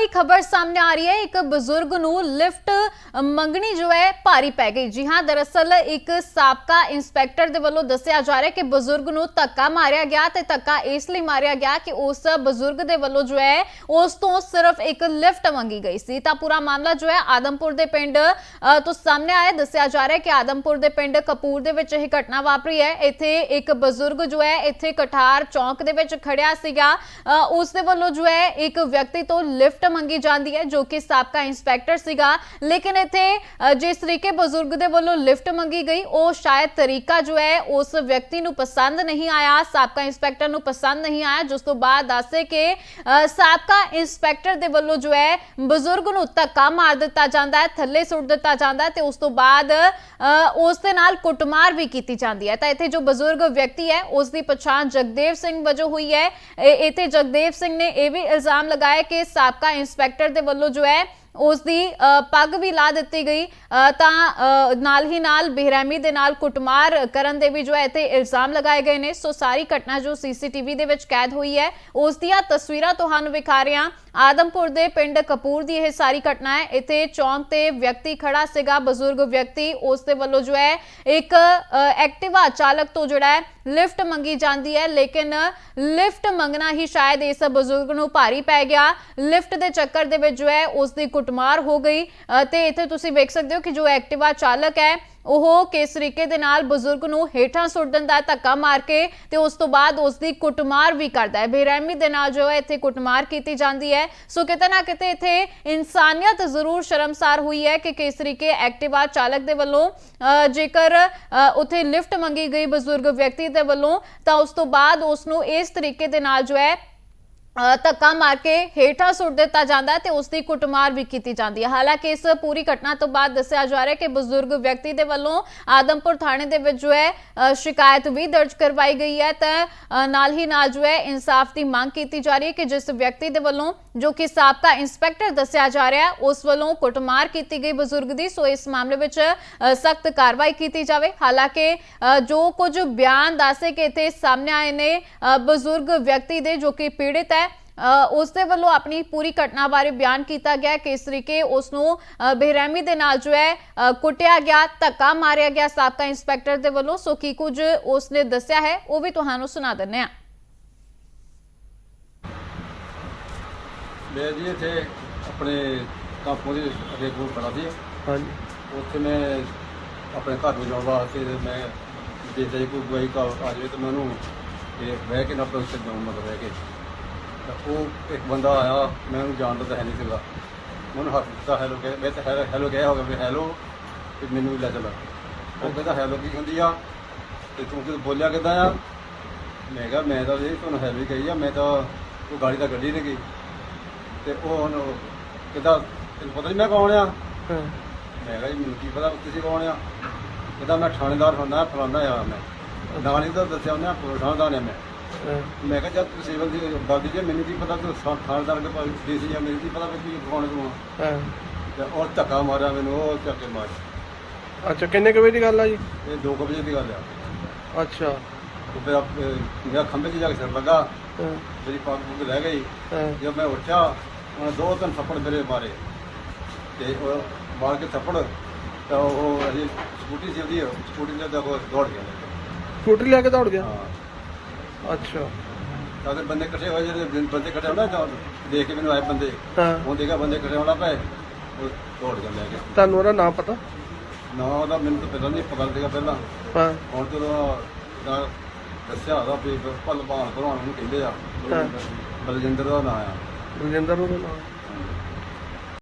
ਵਾਲੀ ਖਬਰ ਸਾਹਮਣੇ ਆ ਰਹੀ ਹੈ। ਇੱਕ ਬਜ਼ੁਰਗ ਨੂੰ ਲਿਫਟ ਮੰਗਣੀ ਜੋ ਹੈ ਭਾਰੀ ਪੈ ਗਈ। ਜੀ ਹਾਂ ਦਰਅਸਲ ਇੱਕ ਸਾਬਕਾ ਇੰਸਪੈਕਟਰ ਦੇ ਵੱਲੋਂ ਦੱਸਿਆ ਜਾ ਰਿਹਾ ਕਿ ਬਜ਼ੁਰਗ ਨੂੰ ਧੱਕਾ ਮਾਰਿਆ ਗਿਆ ਤੇ ਧੱਕਾ ਇਸ ਲਈ ਮਾਰਿਆ ਗਿਆ ਕਿ ਉਸ ਬਜ਼ੁਰਗ ਦੇ ਵੱਲੋਂ ਜੋ ਹੈ ਉਸ ਤੋਂ ਸਿਰਫ ਇੱਕ ਲਿਫਟ ਮੰਗੀ ਗਈ ਸੀ। ਤਾਂ ਪੂਰਾ ਮਾਮਲਾ ਜੋ ਹੈ ਆਦਮਪੁਰ ਦੇ ਪਿੰਡ ਅ, ਤੋਂ ਸਾਹਮਣੇ ਆਇਆ। ਦੱਸਿਆ ਜਾ ਰਿਹਾ ਕਿ ਆਦਮਪੁਰ ਦੇ ਪਿੰਡ ਕਪੂਰ ਦੇ ਵਿੱਚ ਇਹ ਘਟਨਾ ਵਾਪਰੀ ਹੈ। ਇੱਥੇ ਇੱਕ ਬਜ਼ੁਰਗ ਜੋ ਹੈ ਇੱਥੇ ਕਠਾਰ ਚੌਂਕ ਦੇ ਵਿੱਚ ਖੜਿਆ ਸੀਗਾ। ਅ, ਉਸ ਦੇ ਵੱਲੋਂ ਜੋ ਹੈ ਇੱਕ ਵਿਅਕਤੀ ਤੋਂ ਲਿਫਟ ਮੰਗੀ ਜਾਂਦੀ ਹੈ ਜੋ ਕਿ ਸਾਬਕਾ ਇੰਸਪੈਕਟਰ ਸੀਗਾ। ਲੇਕਿਨ ਇੱਥੇ ਜਿਸ ਤਰੀਕੇ ਬਜ਼ੁਰਗ ਦੇ ਵੱਲੋਂ ਲਿਫਟ ਮੰਗੀ ਗਈ ਉਹ ਸ਼ਾਇਦ ਤਰੀਕਾ ਜੋ ਹੈ ਉਸ ਵਿਅਕਤੀ ਨੂੰ ਪਸੰਦ ਨਹੀਂ ਆਇਆ ਸਾਬਕਾ ਇੰਸਪੈਕਟਰ ਨੂੰ ਪਸੰਦ ਨਹੀਂ ਆਇਆ। ਜਿਸ ਤੋਂ ਬਾਅਦ ਦੱਸੇ ਕਿ ਸਾਬਕਾ ਇੰਸਪੈਕਟਰ ਦੇ ਵੱਲੋਂ ਜੋ ਹੈ ਬਜ਼ੁਰਗ ਨੂੰ ਧੱਕਾ ਮਾਰ ਦਿੱਤਾ ਜਾਂਦਾ ਹੈ ਥੱਲੇ ਸੁੱਟ ਦਿੱਤਾ ਜਾਂਦਾ ਹੈ ਤੇ ਉਸ ਤੋਂ ਬਾਅਦ ਅ, ਉਸ ਦੇ ਨਾਲ ਕੁੱਟਮਾਰ ਵੀ ਕੀਤੀ ਜਾਂਦੀ ਹੈ। ਤਾਂ ਇੱਥੇ ਜੋ ਬਜ਼ੁਰਗ ਵਿਅਕਤੀ ਹੈ ਉਸ ਦੀ ਪਛਾਣ ਜਗਦੇਵ ਸਿੰਘ ਵਜੋਂ ਹੋਈ ਹੈ। ਇੱਥੇ ਜਗਦੇਵ ਸਿੰਘ ਨੇ ਇਹ ਵੀ ਇਲਜ਼ਾਮ ਲਗਾਇਆ ਕਿ ਸਾਬਕਾ ਇੰਸਪੈਕਟਰ ਦੇ ਵੱਲੋਂ ਜੋ ਹੈ ਉਸ ਦੀ ਪੱਗ ਵੀ ਲਾ ਦਿੱਤੀ ਗਈ। ਅ, ਤਾਂ ਅ, ਨਾਲ ਹੀ ਨਾਲ ਬੇਰਹਿਮੀ ਦੇ ਨਾਲ ਕੁੱਟਮਾਰ ਕਰਨ ਦੇ ਵੀ ਜੋ ਹੈ ਇੱਥੇ ਇਲਜ਼ਾਮ ਲਗਾਏ ਗਏ ਨੇ। ਸੋ ਸਾਰੀ ਘਟਨਾ ਜੋ ਸੀਸੀਟੀਵੀ ਦੇ ਵਿੱਚ ਕੈਦ ਹੋਈ ਹੈ ਉਸ ਦੀਆਂ ਤਸਵੀਰਾਂ ਤੁਹਾਨੂੰ ਵਿਖਾ ਰਹੇ। ਹਾਂ ਆਦਮਪੁਰ ਦੇ ਪਿੰਡ ਕਪੂਰ ਦੀ ਇਹ ਸਾਰੀ ਘਟਨਾ ਹੈ। ਇੱਥੇ ਚੌਂਕ ਤੇ ਵਿਅਕਤੀ ਖੜਾ ਸੀਗਾ ਬਜ਼ੁਰਗ ਵਿਅਕਤੀ। ਉਸ ਦੇ ਵੱਲੋਂ ਜੋ ਹੈ ਇੱਕ ਐਕਟਿਵਾ ਚਾਲਕ ਤੋਂ ਜਿਹੜਾ ਹੈ ਲਿਫਟ ਮੰਗੀ ਜਾਂਦੀ ਹੈ। ਲੇਕਿਨ ਲਿਫਟ ਮੰਗਣਾ ਹੀ ਸ਼ਾਇਦ ਇਸ ਬਜ਼ੁਰਗ ਨੂੰ ਭਾਰੀ ਪੈ ਗਿਆ। ਲਿਫਟ ਦੇ ਚੱਕਰ ਦੇ ਵਿੱਚ ਜੋ ਹੈ ਉਸ ਦੀ ਕੁੱਟਮਾਰ ਹੋ ਗਈ। ਅ, ਤੇ ਇੱਥੇ ਤੁਸੀਂ ਵੇਖ ਸਕਦੇ ਹੋ ਕਿ ਜੋ ਐਕਟਿਵਾ ਚਾਲਕ ਹੈ ਉਹ ਕਿਸ ਤਰੀਕੇ ਦੇ ਨਾਲ ਬਜ਼ੁਰਗ ਨੂੰ ਹੇਠਾਂ ਸੁੱਟ ਦਿੰਦਾ ਹੈ, ਧੱਕਾ ਮਾਰ ਕੇ ਤੇ ਉਸ ਤੋਂ ਬਾਅਦ ਉਸ ਦੀ ਕੁੱਟਮਾਰ ਵੀ ਕਰਦਾ ਹੈ। ਬੇਰਹਿਮੀ ਦੇ ਨਾਲ ਜੋ ਹੈ, ਇੱਥੇ ਕੁੱਟਮਾਰ ਕੀਤੀ ਜਾਂਦੀ ਹੈ। ਸੋ ਕਿਤੇ ਨਾ ਕਿਤੇ ਇੱਥੇ ਇਨਸਾਨੀਅਤ ਜ਼ਰੂਰ ਸ਼ਰਮਸਾਰ ਹੋਈ ਹੈ ਕਿ ਕਿਸ ਤਰੀਕੇ ਐਕਟਿਵਾ ਚਾਲਕ ਦੇ ਵੱਲੋਂ ਜੇਕਰ ਉੱਥੇ ਲਿਫਟ ਮੰਗੀ ਗਈ ਬਜ਼ੁਰਗ ਵਿਅਕਤੀ ਦੇ ਵੱਲੋਂ, ਤਾਂ ਉਸ ਤੋਂ ਬਾਅਦ ਉਸ ਨੂੰ ਇਸ ਤਰੀਕੇ ਦੇ ਨਾਲ ਜੋ ਹੈ ਧੱਕਾ ਮਾਰ ਕੇ ਹੇਠਾਂ ਸੁੱਟ ਦਿੱਤਾ ਜਾਂਦਾ ਹੈ ਤੇ ਉਸ ਦੀ ਕੁੱਟਮਾਰ ਵੀ ਕੀਤੀ ਜਾਂਦੀ ਹੈ। ਹਾਲਾਂਕਿ ਇਸ ਪੂਰੀ ਘਟਨਾ ਤੋਂ ਬਾਅਦ ਦੱਸਿਆ ਜਾ ਰਿਹਾ ਹੈ ਕਿ ਬਜ਼ੁਰਗ ਵਿਅਕਤੀ ਦੇ ਵੱਲੋਂ ਆਦਮਪੁਰ ਥਾਣੇ ਦੇ ਵਿੱਚ ਜੋ ਹੈ ਸ਼ਿਕਾਇਤ ਵੀ ਦਰਜ ਕਰਵਾਈ ਗਈ ਹੈ ਤਾਂ ਨਾਲ ਹੀ ਨਾਲ ਜੋ ਹੈ ਇਨਸਾਫ ਦੀ ਮੰਗ ਕੀਤੀ ਜਾ ਰਹੀ ਹੈ ਕਿ ਜਿਸ ਵਿਅਕਤੀ ਦੇ ਵੱਲੋਂ ਜੋ ਕਿ ਸਾਬਕਾ ਇੰਸਪੈਕਟਰ ਦੱਸਿਆ ਜਾ ਰਿਹਾ ਹੈ, ਉਸ ਵੱਲੋਂ ਕੁੱਟਮਾਰ ਕੀਤੀ ਗਈ ਬਜ਼ੁਰਗ ਦੀ। ਸੋ ਇਸ ਮਾਮਲੇ ਵਿੱਚ ਸਖਤ ਕਾਰਵਾਈ ਕੀਤੀ ਜਾਵੇ। ਹਾਲਾਂਕਿ ਜੋ ਕੁਝ ਬਿਆਨ ਦੱਸੇ ਕਿ ਇੱਥੇ ਸਾਹਮਣੇ ਆਏ ਨੇ ਬਜ਼ੁਰਗ ਵਿਅਕਤੀ ਦੇ ਜੋ ਕਿ ਪੀੜਿਤ ਹੈ ਉਸ ਦੇ ਵੱਲੋਂ ਆਪਣੀ ਪੂਰੀ ਘਟਨਾ ਬਾਰੇ ਬਿਆਨ ਕੀਤਾ ਗਿਆ ਕਿ ਇਸ ਤਰੀਕੇ ਉਸ ਨੂੰ ਬੇਰਹਿਮੀ ਦੇ ਨਾਲ ਜੋ ਹੈ ਕੁੱਟਿਆ ਗਿਆ ਧੱਕਾ ਮਾਰਿਆ ਗਿਆ ਸਾਬਕਾ ਇੰਸਪੈਕਟਰ ਦੇ ਵੱਲੋਂ। ਸੋ ਕੀ ਕੁਝ ਉਸ ਨੇ ਦੱਸਿਆ ਹੈ ਉਹ ਵੀ ਤੁਹਾਨੂੰ ਸੁਣਾ ਦਿੰਦੇ ਹਾਂ। ਮੈਂ ਜੀ ਇੱਥੇ ਆਪਣੇ ਕਾਪੂ ਦੇ ਅੱਗੇ ਕੋਲ ਖੜਾ ਸੀ। ਹਾਂਜੀ। ਉੱਥੇ ਮੈਂ ਆਪਣੇ ਘਰ ਨੂੰ ਜਾਣ ਵਾਸਤੇ ਮੈਂ ਦੇਖਦਾ ਜੀ ਕੋਈ ਗਵਾਈ ਕਾ ਆ ਜਾਵੇ ਤੇ ਮੈਂ ਉਹਨੂੰ ਇਹ ਬਹਿ ਕੇ ਨਾ ਉੱਤੇ ਜਾਉਂ ਮਤਲਬ ਬਹਿ ਕੇ। ਉਹ ਇੱਕ ਬੰਦਾ ਆਇਆ ਮੈਂ ਉਹਨੂੰ ਜਾਣਦਾ ਤਾਂ ਹੈ ਨਹੀਂ ਸੀਗਾ। ਮੈਨੂੰ ਹੱਥ ਦਿੱਤਾ ਹੈਲੋ ਕਹੇ ਮੈਂ ਤਾਂ ਹੈਲੋ ਹੈਲੋ ਕਿਹਾ ਹੋਗਾ ਵੀ ਹੈਲੋ ਤੇ ਮੈਨੂੰ ਵੀ ਲੈ ਚੱਲ। ਉਹ ਕਹਿੰਦਾ ਹੈਲੋ ਕੀ ਹੁੰਦੀ ਆ? ਤੇ ਤੂੰ ਕਿ ਬੋਲਿਆ ਕਿੱਦਾਂ ਆ? ਮੈਂ ਕਿਹਾ ਮੈਂ ਤਾਂ ਜੀ ਤੁਹਾਨੂੰ ਹੈਲੋ ਹੀ ਕਹੀ ਆ ਮੈਂ ਤਾਂ ਉਹ ਗਾੜੀ ਤਾਂ ਗੱਡੀ ਨਹੀਂ ਗਈ। ਤੇ ਉਹ ਹੁਣ ਕਿੱਦਾਂ ਤੈਨੂੰ ਪਤਾ ਨਹੀਂ ਮੈਂ ਕੌਣ ਆ? ਹਾਂ। ਮੈਂ ਕਿਹਾ ਜੀ ਮੈਨੂੰ ਕੀ ਪਤਾ ਤੁਸੀਂ ਕੌਣ ਆ? ਕਹਿੰਦਾ ਮੈਂ ਥਾਣੇਦਾਰ ਹੁੰਦਾ ਫਲਾਣਾ ਆ ਮੈਂ। ਨਾਲ ਹੀ ਤਾਂ ਦੱਸਿਆ ਉਹਨੇ ਥਾਣੇਦਾਰ ਆ ਮੈਂ। ਹਾਂ, ਮੈਂ ਕਿਹਾ ਜਦ ਤੁਸੀਂ ਸਿਵਲ ਦੀ ਗੱਲ ਦੀ ਮੈਨੂੰ ਕੀ ਪਤਾ ਤੂੰ ਥਾ- ਥਾਣੇਦਾਰ ਦੇ ਪਾਸ ਦੇਸੀ ਆ ਮੈਨੂੰ ਕੀ ਪਤਾ ਵੀ ਕੀ ਕੌਣ ਤੂੰ ਆ। ਹਾਂ। ਤੇ ਉਹ ਧੱਕਾ ਮਾਰਿਆ ਮੈਨੂੰ ਉਹ ਚੱਕੇ ਮਾਰ। ਅੱਛਾ ਕਿੰਨੇ ਕੁ ਵਜੇ ਦੀ ਗੱਲ ਆ ਜੀ? ਇਹ 2 ਵਜੇ ਦੀ ਗੱਲ ਆ। ਅੱਛਾ। ਉਹ ਫਿਰ ਆਪ- ਅਹ ਮੇਰਾ ਖੰਭੇ 'ਚ ਜਾ ਕੇ ਸਿਰ ਲੱਗਾ। ਹਾਂ। ਮੇਰੀ ਪੱਗ ਪੁੱਗ ਰਹਿ ਗਈ। ਹਾਂ। ਜਦ ਮੈਂ ਉੱਠਿਆ ਉਹਨੇ ਦੋ ਤਿੰਨ ਥੱਪੜ ਮੇਰੇ ਮਾਰੇ। ਤੇ ਉਹ ਮਾਰ ਕੇ ਥੱਪੜ ਤਾਂ ਉਹ ਅਜੇ ਸਕੂਟੀ ਸੀ ਉਹਦੀ ਸਕੂਟੀ ਦੇ ਦੌੜ ਗਿਆ। ਸਕੂਟਰੀ ਲੈ ਕੇ ਦੌੜ ਗਿਆ? ਹਾਂ। ਅੱਛਾ। ਤਾਂ ਬੰਦੇ ਇਕੱਠੇ ਹੋਏ ਜਿਹੜੇ ਬੰਦੇ ਇਕੱਠੇ ਹੋਣਾ ਤਾਂ ਦੇਖ ਕੇ ਮੈਨੂੰ ਆਏ ਬੰਦੇ। ਹਾਂ। ਉਹ ਦੇਖਿਆ ਬੰਦੇ ਇਕੱਠੇ ਹੋਣਾ ਪਏ ਉਹ ਦੌੜ ਗਿਆ ਲੈ ਕੇ ਤੁਹਾਨੂੰ ਉਹਦਾ ਨਾਮ ਪਤਾ? ਨਾ ਉਹਦਾ ਮੈਨੂੰ ਤਾਂ ਪਹਿਲਾਂ ਨਹੀਂ ਪਤਾ ਸੀਗਾ ਪਹਿਲਾਂ। ਹਾਂ। ਹੁਣ ਜਦੋਂ ਦਾ ਦੱਸਿਆ ਉਹਦਾ ਵੀ ਭਲਵਾਨ ਭਲਵਾਨ ਨੂੰ ਕਹਿੰਦੇ ਆ। ਬਲਜਿੰਦਰ ਦਾ ਨਾਂ ਆ। ਬਲਜਿੰਦਰ ਉਹਦਾ ਨਾਮ